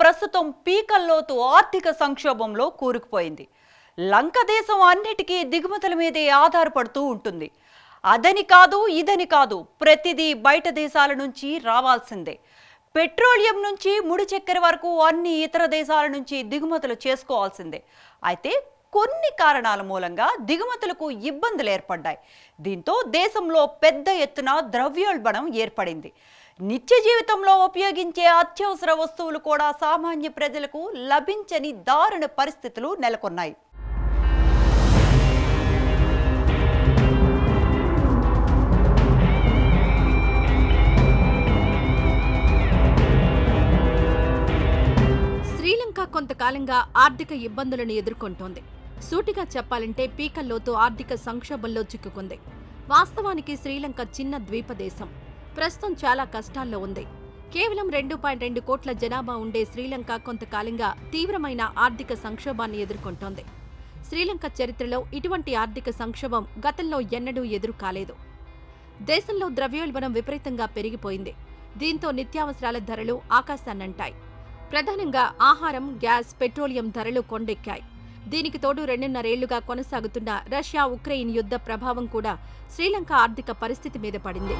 ప్రస్తుతం పీకల్లోతు ఆర్థిక సంక్షోభంలో కూరుకుపోయింది. లంక దేశం అన్నిటికీ దిగుమతుల మీదే ఆధారపడుతూ ఉంటుంది. అదని కాదు ఇదని కాదు ప్రతిదీ బయట దేశాల నుంచి రావాల్సిందే. పెట్రోలియం నుంచి ముడి చక్కెర వరకు అన్ని ఇతర దేశాల నుంచి దిగుమతులు చేసుకోవాల్సిందే. అయితే కొన్ని కారణాల మూలంగా దిగుమతులకు ఇబ్బందులు ఏర్పడ్డాయి. దీంతో దేశంలో పెద్ద ఎత్తున ద్రవ్యోల్బణం ఏర్పడింది. నిత్య జీవితంలో ఉపయోగించే అత్యవసర వస్తువులు కూడా సామాన్య ప్రజలకు లభించని దారుణ పరిస్థితులు నెలకొన్నాయి. శ్రీలంక కొంతకాలంగా ఆర్థిక ఇబ్బందులను ఎదుర్కొంటోంది. సూటిగా చెప్పాలంటే పీకల్లోతో ఆర్థిక సంక్షోభంలో చిక్కుకుంది. వాస్తవానికి శ్రీలంక చిన్న ద్వీప దేశం ప్రస్తుతం చాలా కష్టాల్లో ఉంది. కేవలం రెండు పాయింట్ రెండు కోట్ల జనాభా ఉండే శ్రీలంక కొంతకాలంగా తీవ్రమైన ఆర్థిక సంక్షోభాన్ని ఎదుర్కొంటోంది. శ్రీలంక చరిత్రలో ఇటువంటి ఆర్థిక సంక్షోభం గతంలో ఎన్నడూ ఎదురు కాలేదు. దేశంలో ద్రవ్యోల్బణం విపరీతంగా పెరిగిపోయింది. దీంతో నిత్యావసరాల ధరలు ఆకాశాన్నంటాయి. ప్రధానంగా ఆహారం గ్యాస్ పెట్రోలియం ధరలు కొండెక్కాయి. దీనికి తోడు రెండున్నరేళ్ళుగా కొనసాగుతున్న రష్యా ఉక్రెయిన్ యుద్ధ ప్రభావం కూడా శ్రీలంక ఆర్థిక పరిస్థితి మీద పడింది.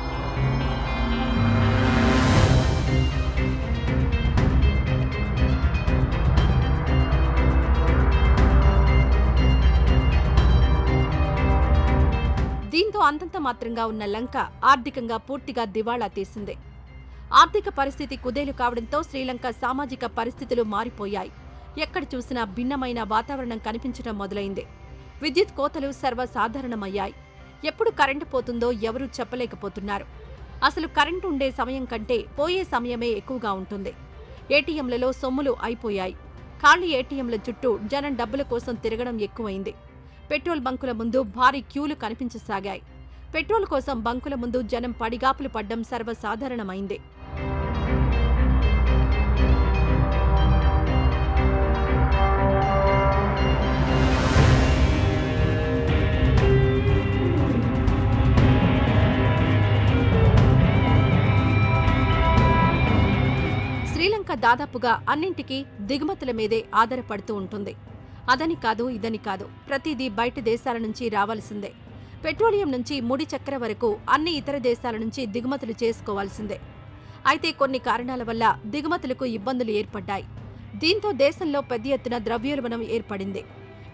అంతంత మాత్రంగా ఉన్న లంక ఆర్థికంగా పూర్తిగా దివాళా తీసింది. ఆర్థిక పరిస్థితి కుదేలు కావడంతో శ్రీలంక సామాజిక పరిస్థితులు మారిపోయాయి. ఎక్కడ చూసినా భిన్నమైన వాతావరణం కనిపించడం మొదలైంది. విద్యుత్ కోతలు సర్వసాధారణమయ్యాయి. ఎప్పుడు కరెంటు పోతుందో ఎవరూ చెప్పలేకపోతున్నారు. అసలు కరెంటు ఉండే సమయం కంటే పోయే సమయమే ఎక్కువగా ఉంటుంది. ఏటీఎంలలో సొమ్ములు అయిపోయాయి. ఖాళీ ఏటీఎంల చుట్టూ జనం డబ్బుల కోసం తిరగడం ఎక్కువైంది. పెట్రోల్ బంకుల ముందు భారీ క్యూలు కనిపించసాగాయి. పెట్రోల్ కోసం బంకుల ముందు జనం పడిగాపులు పడ్డం సర్వసాధారణమైంది. శ్రీలంక దాదాపుగా అన్నింటికీ దిగుమతుల మీదే ఆధారపడుతూ ఉంటుంది. అదని కాదు ఇదని కాదు. ప్రతిదీ బయట దేశాల నుంచి రావాల్సిందే. పెట్రోలియం నుంచి ముడి చక్కెర వరకు అన్ని ఇతర దేశాల నుంచి దిగుమతులు చేసుకోవాల్సిందే. అయితే కొన్ని కారణాల వల్ల దిగుమతులకు ఇబ్బందులు ఏర్పడ్డాయి. దీంతో దేశంలో పెద్ద ఎత్తున ద్రవ్యోల్బణం ఏర్పడింది.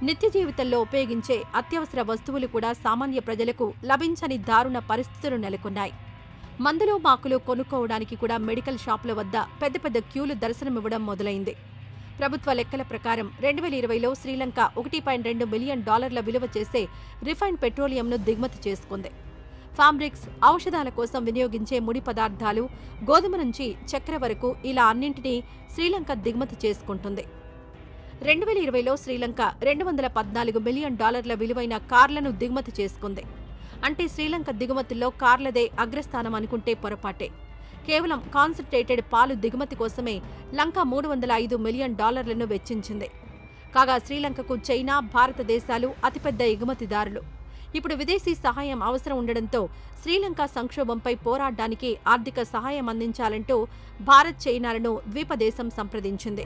నిత్య జీవితంలో ఉపయోగించే అత్యవసర వస్తువులు కూడా సామాన్య ప్రజలకు లభించని దారుణ పరిస్థితులు నెలకొన్నాయి. మందులు మాకులు కొనుక్కోవడానికి కూడా మెడికల్ షాపుల వద్ద పెద్ద పెద్ద క్యూలు దర్శనమివ్వడం మొదలైంది. ప్రభుత్వ లెక్కల ప్రకారం రెండు వేల ఇరవైలో శ్రీలంక ఒకటి పాయింట్ రెండు మిలియన్ డాలర్ల విలువ చేసే రిఫైన్డ్ పెట్రోలియంను దిగుమతి చేసుకుంది. ఫాబ్రిక్స్ ఔషధాల కోసం వినియోగించే ముడి పదార్థాలు గోధుమ నుంచి చక్కెర వరకు ఇలా అన్నింటినీ శ్రీలంక దిగుమతి చేసుకుంటుంది. రెండు వేల ఇరవైలో శ్రీలంక రెండు వందల పద్నాలుగు మిలియన్ డాలర్ల విలువైన కార్లను దిగుమతి చేసుకుంది. అంటే శ్రీలంక దిగుమతుల్లో కార్లదే అగ్రస్థానం అనుకుంటే పొరపాటే. కేవలం కాన్సన్ట్రేటెడ్ పాలు దిగుమతి కోసమే లంక మూడు వందల ఐదు మిలియన్ డాలర్లను వెచ్చించింది. కాగా శ్రీలంకకు చైనా భారతదేశాలు అతిపెద్ద ఎగుమతిదారులు. ఇప్పుడు విదేశీ సహాయం అవసరం ఉండడంతో శ్రీలంక సంక్షోభంపై పోరాడడానికి ఆర్థిక సహాయం అందించాలంటూ భారత్ చైనాలను ద్వీపదేశం సంప్రదించింది.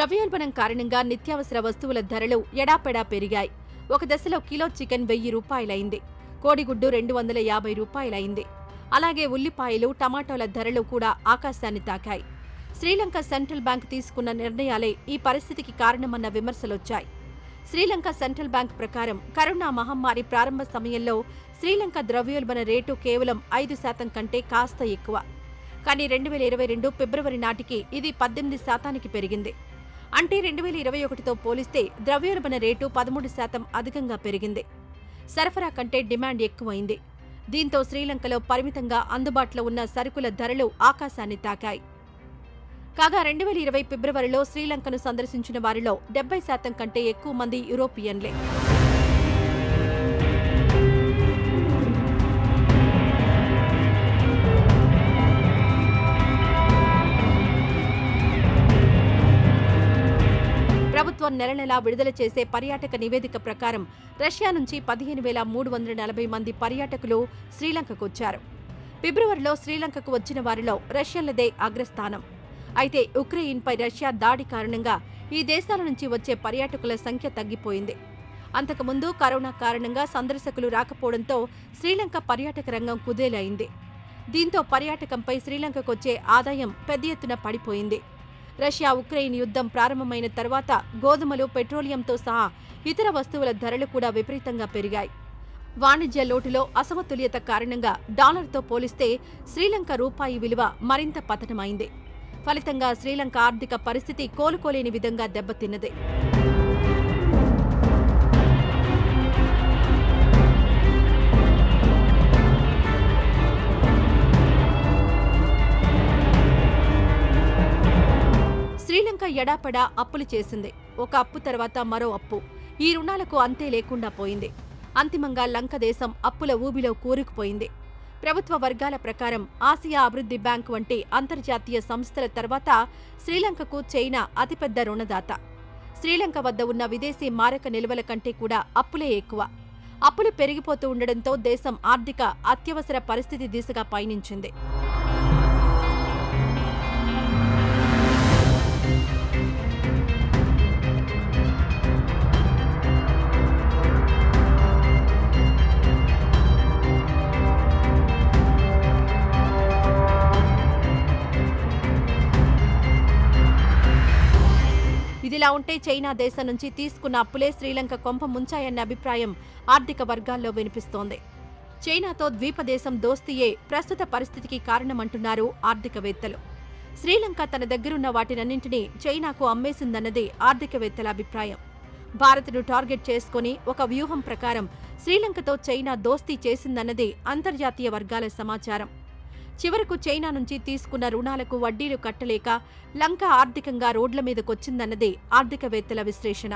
ద్రవ్యోల్బణం కారణంగా నిత్యావసర వస్తువుల ధరలు ఎడాపెడా పెరిగాయి. ఒక దశలో కిలో చికెన్ వెయ్యి రూపాయలైంది. కోడిగుడ్డు రెండు వందల యాభై రూపాయలైంది. అలాగే ఉల్లిపాయలు టమాటోల ధరలు కూడా ఆకాశాన్ని తాకాయి. శ్రీలంక సెంట్రల్ బ్యాంక్ తీసుకున్న నిర్ణయాలే ఈ పరిస్థితికి కారణమన్న విమర్శలొచ్చాయి. శ్రీలంక సెంట్రల్ బ్యాంక్ ప్రకారం కరోనా మహమ్మారి ప్రారంభ సమయంలో శ్రీలంక ద్రవ్యోల్బణ రేటు కేవలం ఐదు శాతం కంటే కాస్త ఎక్కువ. కానీ రెండు వేల ఇరవై రెండు ఫిబ్రవరి నాటికి ఇది పద్దెనిమిది శాతానికి పెరిగింది. అంటే రెండు వేల ఇరవై ఒకటితో పోలిస్తే ద్రవ్యోల్బణ రేటు పదమూడు శాతం అధికంగా పెరిగింది. సరఫరా కంటే డిమాండ్ ఎక్కువైంది. దీంతో శ్రీలంకలో పరిమితంగా అందుబాటులో ఉన్న సరుకుల ధరలు ఆకాశాన్ని తాకాయి. కాగా రెండు వేల ఇరవై ఫిబ్రవరిలో శ్రీలంకను సందర్శించిన వారిలో డెబ్బై శాతం కంటే ఎక్కువ మంది యూరోపియన్లే. ప్రభుత్వం నెల నెలా విడుదల చేసే పర్యాటక నివేదిక ప్రకారం రష్యా నుంచి పదిహేను వేల మూడు వందల నలభై మంది పర్యాటకులు శ్రీలంకకు వచ్చారు. ఫిబ్రవరిలో శ్రీలంకకు వచ్చిన వారిలో రష్యన్లదే అగ్రస్థానం. అయితే ఉక్రెయిన్పై రష్యా దాడి కారణంగా ఈ దేశాల నుంచి వచ్చే పర్యాటకుల సంఖ్య తగ్గిపోయింది. అంతకుముందు కరోనా కారణంగా సందర్శకులు రాకపోవడంతో శ్రీలంక పర్యాటక రంగం కుదేలైంది. దీంతో పర్యాటకంపై శ్రీలంకకు వచ్చే ఆదాయం పెద్ద ఎత్తున పడిపోయింది. రష్యా ఉక్రెయిన్ యుద్ధం ప్రారంభమైన తర్వాత గోధుమలు పెట్రోలియంతో సహా ఇతర వస్తువుల ధరలు కూడా విపరీతంగా పెరిగాయి. వాణిజ్య లోటులో అసమతుల్యత కారణంగా డాలర్తో పోలిస్తే శ్రీలంక రూపాయి విలువ మరింత పతనమైంది. ఫలితంగా శ్రీలంక ఆర్థిక పరిస్థితి కోలుకోలేని విధంగా దెబ్బతిన్నది. శ్రీలంక ఎడాపడా అప్పులు చేసింది. ఒక అప్పు తర్వాత మరో అప్పు. ఈ రుణాలకు అంతే లేకుండా పోయింది. అంతిమంగా లంక దేశం అప్పుల ఊబిలో కూరుకుపోయింది. ప్రభుత్వ వర్గాల ప్రకారం ఆసియా అభివృద్ధి బ్యాంక్ వంటి అంతర్జాతీయ సంస్థల తర్వాత శ్రీలంకకు చైనా అతిపెద్ద రుణదాత. శ్రీలంక వద్ద ఉన్న విదేశీ మారక నిల్వల కంటే కూడా అప్పులే ఎక్కువ. అప్పులు పెరిగిపోతూ ఉండడంతో దేశం ఆర్థిక అత్యవసర పరిస్థితి దిశగా పయనించింది. ఇదిలా ఉంటే చైనా దేశం నుంచి తీసుకున్న అప్పులే శ్రీలంక కొంప ముంచాయన్న అభిప్రాయం ఆర్థిక వర్గాల్లో వినిపిస్తోంది. చైనాతో ద్వీపదేశం దోస్తీయే ప్రస్తుత పరిస్థితికి కారణమంటున్నారు ఆర్థికవేత్తలు. శ్రీలంక తన దగ్గరున్న వాటినన్నింటినీ చైనాకు అమ్మేసిందన్నది ఆర్థికవేత్తల అభిప్రాయం. భారత్ను టార్గెట్ చేసుకుని ఒక వ్యూహం ప్రకారం శ్రీలంకతో చైనా దోస్తీ చేసిందన్నది అంతర్జాతీయ వర్గాల సమాచారం. చివరకు చైనా నుంచి తీసుకున్న రుణాలకు వడ్డీలు కట్టలేక లంక ఆర్థికంగా రోడ్ల మీదకొచ్చిందన్నదే ఆర్థికవేత్తల విశ్లేషణ.